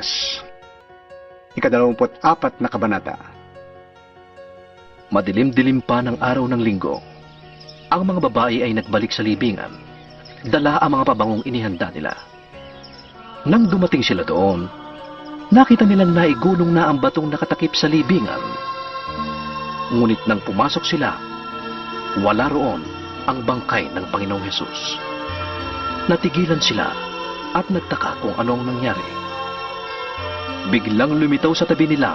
Lukas, ikadalawamput apat na kabanata. Madilim-dilim pa ng araw ng linggo. Ang mga babae ay nagbalik sa libingan. Dala ang mga pabangong inihanda nila. Nang dumating sila doon, nakita nilang naigulong na ang batong nakatakip sa libingan. Ngunit nang pumasok sila, wala roon ang bangkay ng Panginoong Hesus. Natigilan sila at nagtaka kung anong nangyari. Biglang lumitaw sa tabi nila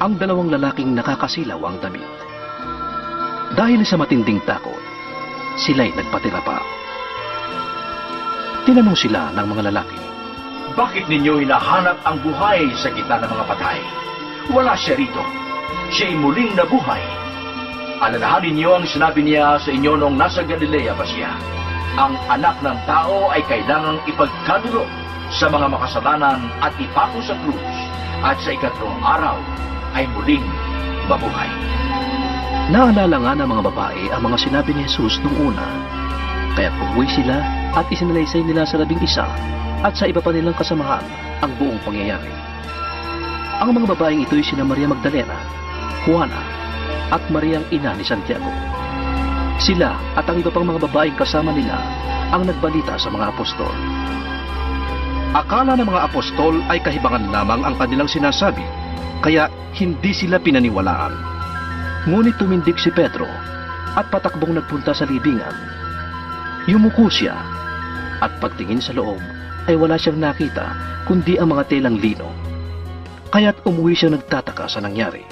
ang dalawang lalaking nakakasilaw ang damit. Dahil sa matinding takot, sila'y nagpatira pa. Tinanong sila ng mga lalaki. Bakit ninyo hinahanap ang buhay sa gitna ng mga patay? Wala siya rito. Siya'y muling nabuhay. Alalahanin niyo ang sinabi niya sa inyo noong nasa Galilea pa siya. Ang anak ng tao ay kailangang ipagkadulo sa mga makasalanan at ipako sa krus at sa ikatlong araw ay muling mabuhay. Naalala nga ng mga babae ang mga sinabi ni Jesus nung una. Kaya umuwi sila at isinalaysay nila sa labing isa at sa iba pa nilang kasamahan ang buong pangyayari. Ang mga babaeng ito'y sina Maria Magdalena, Juana, at Mariang ina ni Santiago. Sila at ang iba pang mga babaeng kasama nila ang nagbalita sa mga apostol. Akala ng mga apostol ay kahibangan lamang ang kanilang sinasabi, kaya hindi sila pinaniwalaan. Ngunit tumindig si Pedro at patakbong nagpunta sa libingan. Yumuko siya at pagtingin sa loob ay wala siyang nakita kundi ang mga telang lino. Kaya't umuwi siya nagtataka sa nangyari.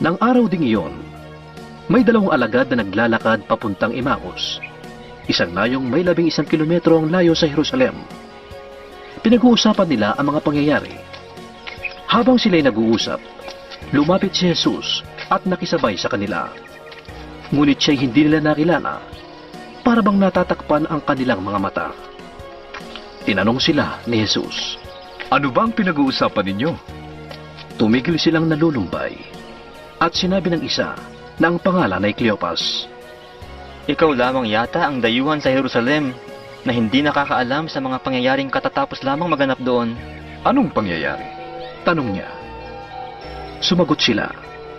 Nang araw ding iyon, may dalawang alagad na naglalakad papuntang Emmaus. Isang layong may labing isang kilometro ang layo sa Jerusalem. Pinag-uusapan nila ang mga pangyayari. Habang sila'y nag-uusap, lumapit si Jesus at nakisabay sa kanila. Ngunit siya'y hindi nila nakilala para bang natatakpan ang kanilang mga mata. Tinanong sila ni Jesus. Ano ba ang pinag-uusapan ninyo? Tumigil silang nalulumbay at sinabi ng isa na ang pangalan ay Cleopas. Ikaw lamang yata ang dayuhan sa Jerusalem na hindi nakakaalam sa mga pangyayaring katatapos lamang maganap doon. Anong pangyayari? Tanong niya. Sumagot sila.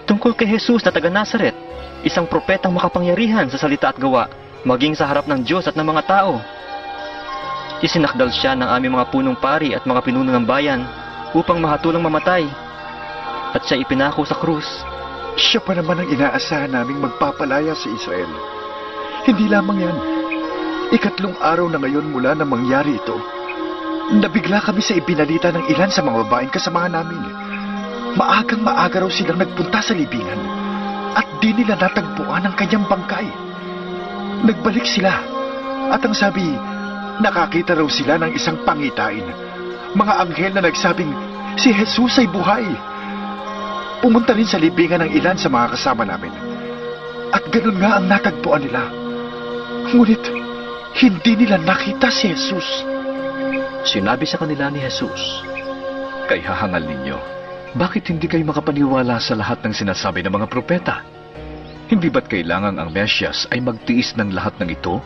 Tungkol kay Jesus na taga Nazaret, isang propetang makapangyarihan sa salita at gawa, maging sa harap ng Diyos at ng mga tao. Isinakdal siya ng aming mga punong pari at mga pinuno ng bayan upang mahatulang mamatay. At siya ipinako sa krus. Siya pa naman ang inaasahan naming magpapalaya sa Israel. Hindi lamang yan. Ikatlong araw na ngayon mula na mangyari ito. Nabigla kami sa ibinalita ng ilan sa mga babaeng kasamahan namin. Maagang maaga raw silang nagpunta sa libingan at di nila natagpuan ang kanyang bangkay. Nagbalik sila at ang sabi, nakakita raw sila ng isang pangitain. Mga anghel na nagsabing, si Jesus ay buhay. Pumunta rin sa libingan ng ilan sa mga kasama namin. At ganun nga ang natagpuan nila. Ngunit, hindi nila nakita si Jesus. Sinabi sa kanila ni Jesus, Kay hahangal ninyo. Bakit hindi kayo makapaniwala sa lahat ng sinasabi ng mga propeta? Hindi ba't kailangang ang Mesyas ay magtiis ng lahat ng ito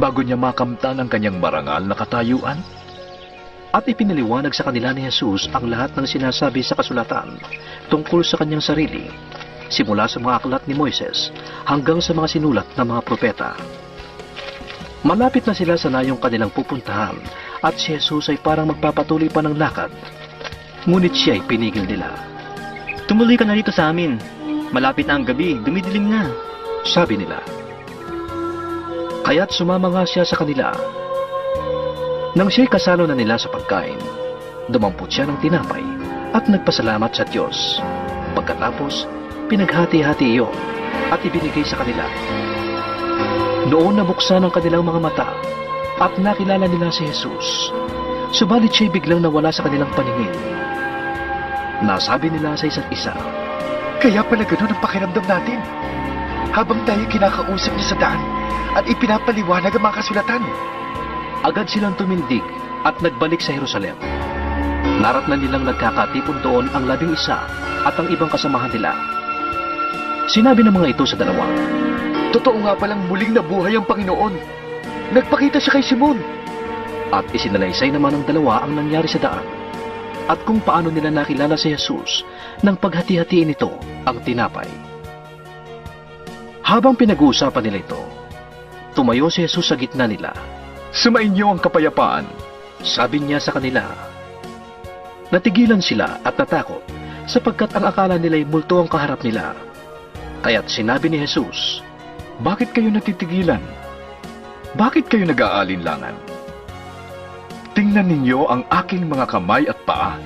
bago niya makamtan ang kanyang marangal na katayuan? At ipinaliwanag sa kanila ni Jesus ang lahat ng sinasabi sa kasulatan tungkol sa kanyang sarili, simula sa mga aklat ni Moises hanggang sa mga sinulat ng mga propeta. Malapit na sila sa nayong kanilang pupuntahan at si Jesus ay parang magpapatuloy pa ng lakad. Ngunit siya ay pinigil nila. Tumuloy ka na rito sa amin. Malapit na ang gabi, dumidilim na. Sabi nila. Kaya't sumama nga siya sa kanila. Nang siya'y kasalo na nila sa pagkain, dumampot siya ng tinapay at nagpasalamat sa Diyos. Pagkatapos, pinaghati-hati iyon at ibinigay sa kanila. Noon nabuksan ang kanilang mga mata at nakilala nila si Jesus. Subalit siya'y biglang nawala sa kanilang paningin. Nasabi nila sa isa't isa, Kaya pala ganun ang pakiramdam natin. Habang tayo kinakausap niya sa daan at ipinapaliwanag ang mga kasulatan. agad silang tumindig at nagbalik sa Jerusalem. Naratnan nilang nagkakatipon doon ang labing isa at ang ibang kasamahan nila. Sinabi ng mga ito sa dalawa, Totoo nga palang muling nabuhay ang Panginoon. Nagpakita siya kay Simon. at isinalaysay naman ng dalawa ang nangyari sa daan. at kung paano nila nakilala si Jesus nang paghati-hatiin ito ang tinapay. Habang pinag-uusapan nila ito, tumayo si Jesus sa gitna nila. Sumainyo ang kapayapaan. Sabi niya sa kanila, Natigilan sila at natakot sapagkat ang akala nila'y multo ang kaharap nila. Kaya't sinabi ni Jesus, Bakit kayo natitigilan? Bakit kayo nag-aalinlangan? Tingnan ninyo ang aking mga kamay at paa.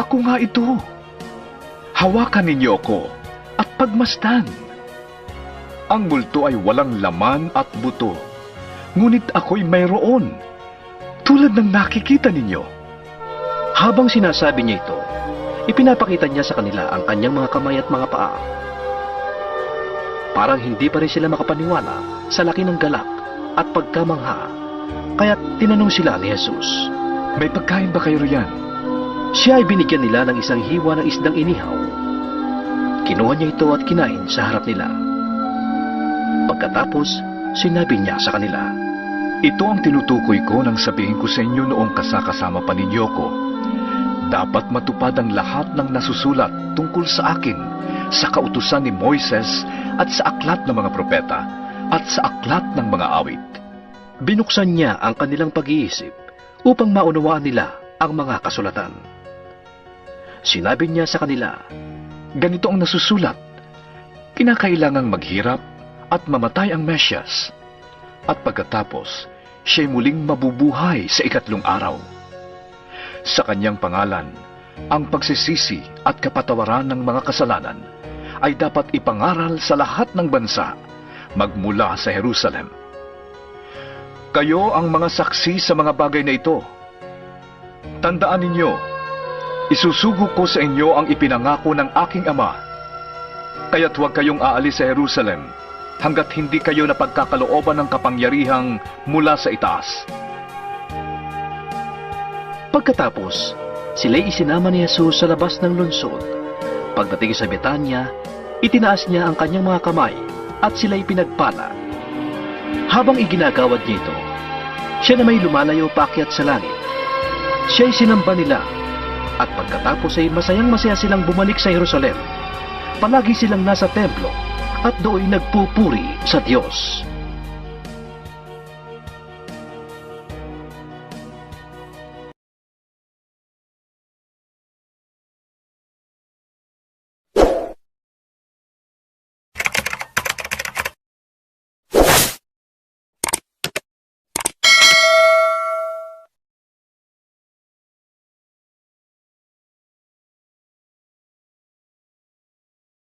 Ako nga ito. Hawakan ninyo ako at pagmasdan. Ang multo ay walang laman at buto, ngunit ako'y mayroon, tulad ng nakikita ninyo. Habang sinasabi niya ito, ipinapakita niya sa kanila ang kanyang mga kamay at mga paa. Parang hindi pa rin sila makapaniwala sa laki ng galak at pagkamangha, kaya tinanong sila ni Jesus. May pagkain ba kayo riyan? Siya ay binigyan nila ng isang hiwa ng isdang inihaw. Kinuha niya ito at kinain sa harap nila. Pagkatapos, sinabi niya sa kanila, Ito ang tinutukoy ko nang sabihin ko sa inyo noong kasakasama pa ninyo ko. Dapat matupad ang lahat ng nasusulat tungkol sa akin sa kautusan ni Moises at sa aklat ng mga propeta at sa aklat ng mga awit. binuksan niya ang kanilang pag-iisip upang maunawaan nila ang mga kasulatan. Sinabi niya sa kanila, Ganito ang nasusulat. Kinakailangang maghirap at mamatay ang Mesyas. At pagkatapos, siya'y muling mabubuhay sa ikatlong araw. Sa kanyang pangalan, ang pagsisisi at kapatawaran ng mga kasalanan ay dapat ipangaral sa lahat ng bansa magmula sa Jerusalem. Kayo ang mga saksi sa mga bagay na ito. Tandaan ninyo, isusugo ko sa inyo ang ipinangako ng aking ama. Kaya't huwag kayong aalis sa Jerusalem hanggat hindi kayo napagkakalooban ng kapangyarihang mula sa itaas. Pagkatapos, sila'y isinama ni Jesus sa labas ng lungsod. Pagdating sa Betanya, itinaas niya ang kanyang mga kamay at sila'y pinagpala. Habang iginagawad niya ito, siya na may lumalayo pakyat sa langit. Siya'y sinamba nila at pagkatapos ay masayang masaya silang bumalik sa Jerusalem. Palagi silang nasa templo at doon nagpupuri sa Diyos.